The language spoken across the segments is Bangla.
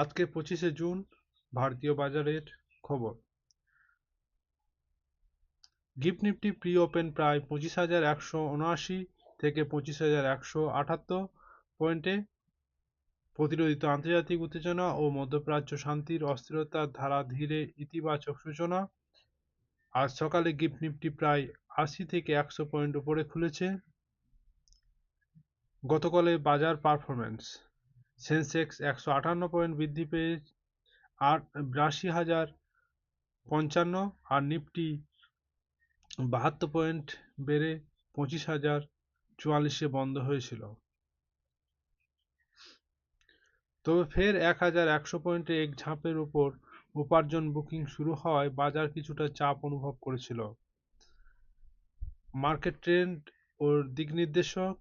আজকে পঁচিশে জুন, ভারতীয় বাজারের খবর। গিফট নিফটি প্রি ওপেন প্রায় পঁচিশ হাজার একশো উনআশি থেকে পঁচিশ হাজার একশো আটাত্তর পয়েন্টে প্রতিরোধিত আন্তর্জাতিক উত্তেজনা ও মধ্যপ্রাচ্য শান্তির অস্থিরতার ধারা ধীরে ইতিবাচক সূচনা। আজ সকালে গিফট নিফটি প্রায় আশি থেকে একশো পয়েন্ট উপরে খুলেছে। গতকালের বাজার পারফরম্যান্স সেন্সেক্স একশো আটান্ন পয়েন্ট বৃদ্ধি পেয়ে আট বিরাশি হাজার পঞ্চান্ন আর নিফটি বাহাত্তর পয়েন্ট বেড়ে পঁচিশ হাজার চুয়াল্লিশে বন্ধ হয়েছিল। তবে ফের এক হাজার একশো পয়েন্টে এক ঝাঁপের উপর উপার্জন বুকিং শুরু হওয়ায় বাজার কিছুটা চাপ অনুভব করেছিল। মার্কেট ট্রেন্ড ও দিক নির্দেশক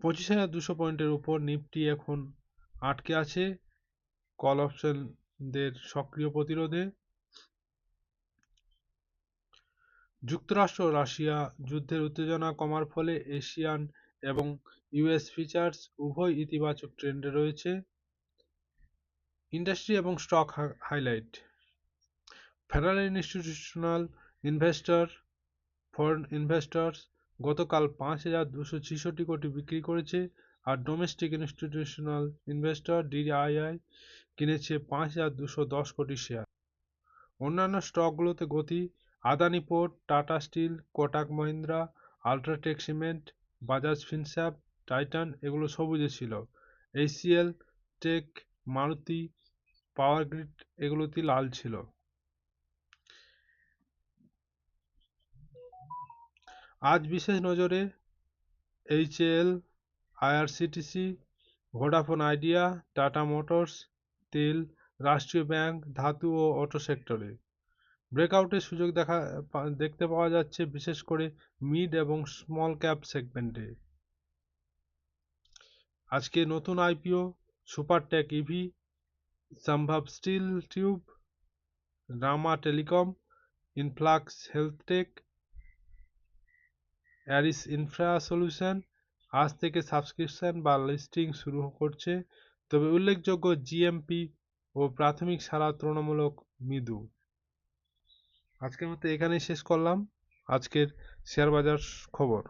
পঁচিশ হাজার দুশো পয়েন্টের উপর নিফটি এখন আটকে আছে। কল অপশনদের সক্রিয় প্রতিরোধে। যুক্তরাষ্ট্র, রাশিয়া যুদ্ধের উত্তেজনা কমার ফলে এশিয়ান এবং ইউএস ফিচার্স উভয় ইতিবাচক ট্রেন্ডে রয়েছে। ইন্ডাস্ট্রি এবং stock highlight federal institutional investor foreign investors গতকাল পাঁচ হাজার দুশো ছেষট্টি কোটি বিক্রি করেছে আর ডোমেস্টিক ইনস্টিটিউশনাল ইনভেস্টর ডিআইআই কিনেছে পাঁচ হাজার দুশো দশ কোটি শেয়ার অন্যান্য স্টকগুলোতে গতি Adani port, Tata steel, Kotak Mahindra UltraTech cement, Bajaj Finserv, Titan এগুলো সবুজে ছিল। HCL tech, Maruti, power grid এগুলোতে লাল ছিল। আজ বিশেষ নজরে HL, IRCTC, Vodafone Idea, Tata Motors, তেল, রাষ্ট্রীয় ব্যাংক, ধাতু ও অটো সেক্টরে। ব্রেকআউটের সুযোগ দেখা দেখতে পাওয়া যাচ্ছে বিশেষ করে মিড এবং স্মল ক্যাপ সেগমেন্টে। আজকে নতুন IPO Supertech EV, Sambhav steel tube, Rama telecom, Influx healthtech Aris infra solution আজ থেকে সাবস্ক্রিপশন বা লিস্টিং শুরু করছে। তবে উল্লেখযোগ্য জিএমপি ও প্রাথমিক সারা তুলনামূলক মৃদু। আজকের মতো এখানেই শেষ করলাম। আজকের শেয়ার বাজার খবর।